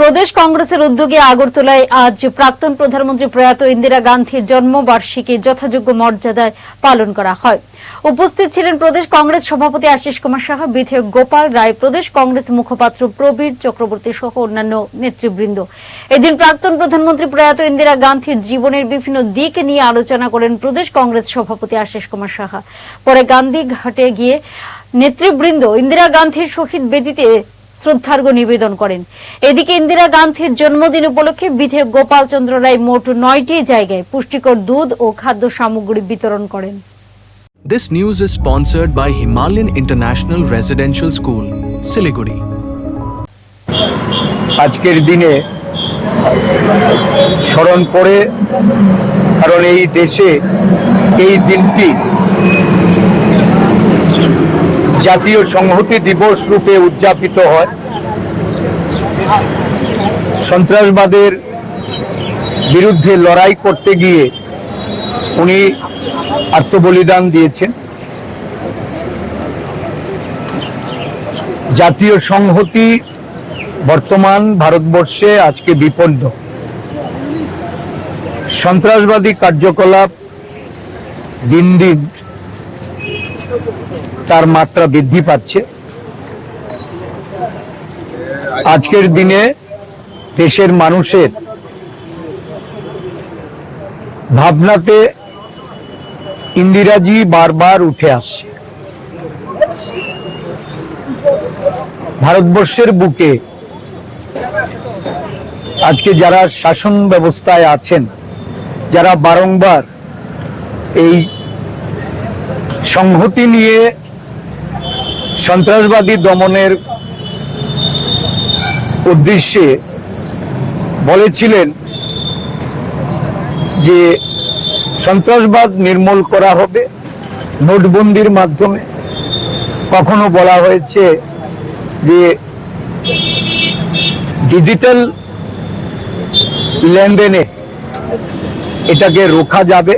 প্রদেশ কংগ্রেসের উদ্যোগে আগরতলায় আজ প্রাক্তন প্রধানমন্ত্রী প্রয়াত ইন্দিরা গান্ধীর জন্মবার্ষিকী যথাযোগ্য মর্যাদায় পালন করা হয়। উপস্থিত ছিলেন প্রদেশ কংগ্রেস সভাপতি আশিস কুমার সাহা, বিধায়ক গোপাল রায়, প্রদেশ কংগ্রেস মুখপাত্র প্রবীর চক্রবর্তী সহ অন্যান্য নেতৃবৃন্দ। এদিন প্রাক্তন প্রধানমন্ত্রী প্রয়াত ইন্দিরা গান্ধীর জীবনের বিভিন্ন দিক নিয়ে আলোচনা করেন প্রদেশ কংগ্রেস সভাপতি আশিস কুমার সাহা। পরে গান্ধী ঘাটে গিয়ে নেতৃবৃন্দ ইন্দিরা গান্ধীর শহীদ বেদিতে শ্রদ্ধার্ঘ নিবেদন করেন এদিকে ইন্দিরা গান্ধীর জন্মদিন উপলক্ষে বিধায়ক গোপাল চন্দ্র রায় মোট নয়টি জায়গায় পুষ্টিকর দুধ ও খাদ্য সামগ্রী বিতরণ করেন This news is sponsored by Himalayan International Residential School, Siliguri. আজকের দিনে স্মরণ করে কারণ এই দেশে এই দিনটি জাতীয় সংহতি দিবস রূপে উদযাপিত হয়। সন্ত্রাসবাদের বিরুদ্ধে লড়াই করতে গিয়ে উনি আত্মবলিদান দিয়েছেন। জাতীয় সংহতি বর্তমান ভারতবর্ষে আজকে বিপন্ন। সন্ত্রাসবাদী কার্যকলাপ দিন দিন তার মাত্রা বৃদ্ধি পাচ্ছে। আজকের দিনে দেশের মানুষের ভাবনাতে ইন্দিরাজি বারবার উঠে আসছে। ভারতবর্ষের বুকে আজকে যারা শাসন ব্যবস্থায় আছেন, যারা বারংবার এই সংহতি নিয়ে সন্ত্রাসবাদী দমনের উদ্দেশ্যে বলেছিলেন যে সন্ত্রাসবাদ নির্মূল করা হবে, নোটবন্দির মাধ্যমে। কখনো বলা হয়েছে যে ডিজিটাল লেনদেনে এটাকে রোখা যাবে।